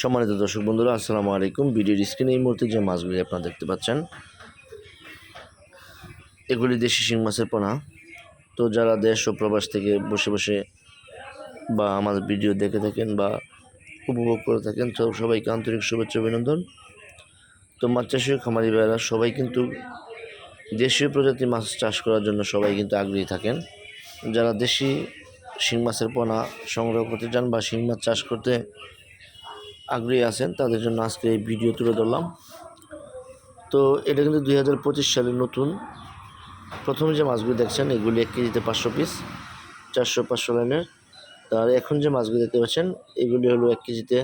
সম্মানিত দর্শক বন্ধুরা, আসসালামু আলাইকুম। ভিডিওর স্ক্রিনে এই মুহূর্তে যে মাছগুলি আপনারা দেখতে পাচ্ছেন, এগুলি দেশি শিং মাছের পোনা। তো যারা দেশ ও প্রবাস থেকে বসে বসে বা আমাদের ভিডিও দেখে থাকেন বা উপভোগ করে থাকেন, তো সবাইকে আন্তরিক শুভেচ্ছা অভিনন্দন। তো মাছ চাষি খামারি ভাইয়েরা, সবাই কিন্তু দেশীয় প্রজাতির মাছ চাষ করার জন্য সবাই কিন্তু আগ্রহী থাকেন। যারা দেশি শিং মাছের পোনা সংগ্রহ করতে চান বা শিং মাছ চাষ করতে আগ্রহী আছেন, তাদের জন্য আজকে এই ভিডিও তুলে ধরলাম। তো এটা কিন্তু দুই হাজার পঁচিশ সালের নতুন। প্রথম যে মাছগুলি দেখছেন, এগুলি এক কেজিতে পাঁচশো পিস চারশো পাঁচশো লাইনের। আর এখন যে মাছগুলি দেখতে পাচ্ছেন, এগুলি হলো এক কেজিতে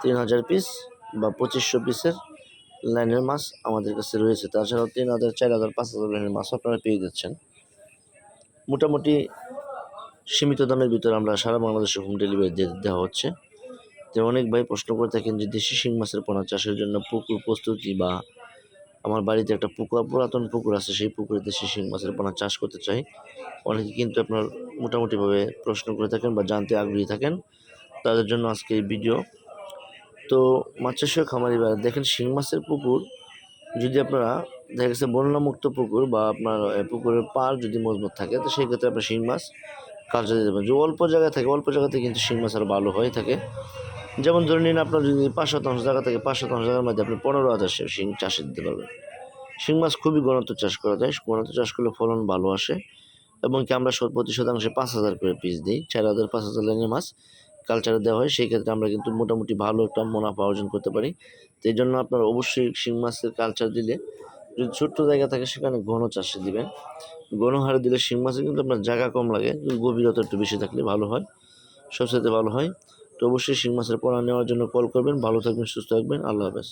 তিন হাজার পিস বা পঁচিশশো পিসের লাইনের মাছ আমাদের কাছে রয়েছে। তাছাড়াও তিন হাজার, চার হাজার, পাঁচ হাজার লাইনের মাছ আপনারা পেয়ে যাচ্ছেন। মোটামুটি সীমিত দামের ভিতরে আমরা সারা বাংলাদেশে হোম ডেলিভারি দেওয়া হচ্ছে। তো অনেক ভাই প্রশ্ন করে থাকেন যে দেশি শিং মাছের পোনা চাষের জন্য পুকুর প্রস্তুতি বা আমার বাড়িতে একটা পুকুর, পুরাতন পুকুর আছে, সেই পুকুরে দেশি শিং মাছের পোনা চাষ করতে চাই। অনেকে কিন্তু আপনার মোটামুটিভাবে প্রশ্ন করে থাকেন বা জানতে আগ্রহী থাকেন তাদের জন্য আজকে এই ভিডিও। তো মাছ চাষীয় খামারি ভাই, দেখেন শিং মাছের পুকুর, যদি আপনারা দেখা গেছে বন্যামুক্ত পুকুর বা আপনার পুকুরের পাড় যদি মজবুত থাকে, তো সেই ক্ষেত্রে আপনার শিং মাছ কালচার দিতে পারেন যে অল্প জায়গা থাকে, অল্প জায়গাতে কিন্তু শিং মাছ আরও ভালো হয়ে থাকে। যেমন ধরে নিন আপনার যদি পাঁচ শতাংশ জায়গা থেকে পাঁচ শতাংশ জায়গার মধ্যে আপনি পনেরো হাজার শিং চাষে দিতে পারবেন। শিং মাছ খুবই ঘনত্ব চাষ করা যায়। ঘনত্ব চাষ করলে ফলন ভালো আসে এবং কি আমরা প্রতি শতাংশে পাঁচ হাজার করে পিস দিই। চার হাজার, পাঁচ হাজার লাইনের মাছ কালচারে দেওয়া হয়। সেই ক্ষেত্রে আমরা কিন্তু মোটামুটি ভালো একটা মুনাফা অর্জন করতে পারি। তো এই জন্য আপনার অবশ্যই শিং মাছের কালচার দিলে যদি ছোট্ট জায়গা থাকে সেখানে ঘন চাষে দিবেন। ঘন হারে দিলে শিং মাছে কিন্তু আপনার জায়গা কম লাগে। গভীরতা একটু বেশি থাকলে ভালো হয়। সবসাথে ভালো হয়। অবশ্যই শিং মাছের পোনা নেওয়ার জন্য কল করবেন। ভালো থাকবেন সুস্থ থাকবেন। আল্লাহ হাফেজ।